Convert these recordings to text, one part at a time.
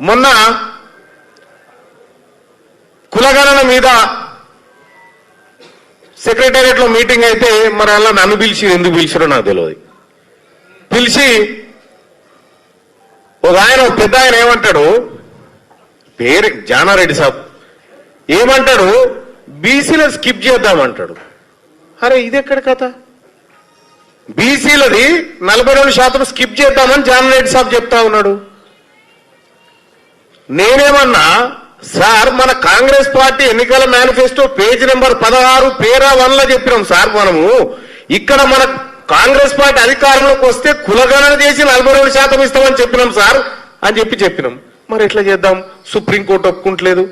మొన్న కులగణన మీద సెక్రటేరియట్లో మీటింగ్ అయితే మరి అలా నన్ను పిలిచి ఎందుకు పిలిచారో నాకు తెలియదు. పిలిచి ఒక ఆయన ఒక పెద్ద ఆయన ఏమంటాడు? పేరు జానారెడ్డి సాబ్. ఏమంటాడు? బీసీలో స్కిప్ చేద్దామంటాడు. అరే ఇది ఎక్కడ కథ? బీసీలది నలభై రెండు శాతం స్కిప్ చేద్దామని జానారెడ్డి సాబ్ చెప్తా ఉన్నాడు. నేనేమన్నా సార్ మన కాంగ్రెస్ పార్టీ ఎన్నికల మేనిఫెస్టో పేజ్ నెంబర్ పదహారు పేరా వన్లో చెప్పినాం సార్ మనము. ఇక్కడ మన కాంగ్రెస్ పార్టీ అధికారంలోకి వస్తే కులగణన చేసి నలభై రెండు శాతం ఇస్తామని చెప్పినాం సార్ అని చెప్పి చెప్పినాం. మరి ఎట్లా చేద్దాం? సుప్రీంకోర్టు ఒప్పుకుంటలేదు.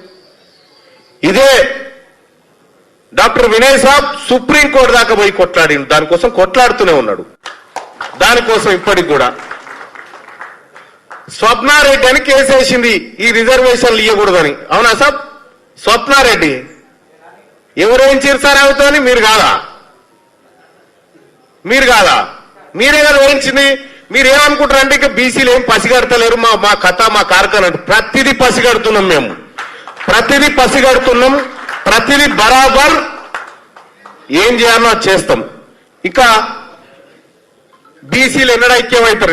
ఇదే డాక్టర్ వినయ్ సాబ్ సుప్రీంకోర్టు దాకా పోయి కొట్లాడి దానికోసం కొట్లాడుతూనే ఉన్నాడు. దానికోసం ఇప్పటికి కూడా. స్వప్నారెడ్డి అని కేసు వేసింది. ఈ రిజర్వేషన్లు ఇవ్వకూడదని అవునా సార్ స్వప్నారెడ్డి. ఎవరేం చేస్తారు అవుతుంది మీరు కాదా? మీరు కాదా? మీరే కదా వేయించింది. మీరు ఏమనుకుంటారంటే ఇక బీసీలు ఏం పసిగడతలేరు? మా మా కథ మా కార్ఖాన అంటే ప్రతిదీ పసిగడుతున్నాం మేము. ప్రతిదీ పసిగడుతున్నాం. ప్రతిదీ బరాబర్ ఏం చేయాలో చేస్తాం. ఇక బీసీలు ఎన్నడ ఐక్యమవుతారు?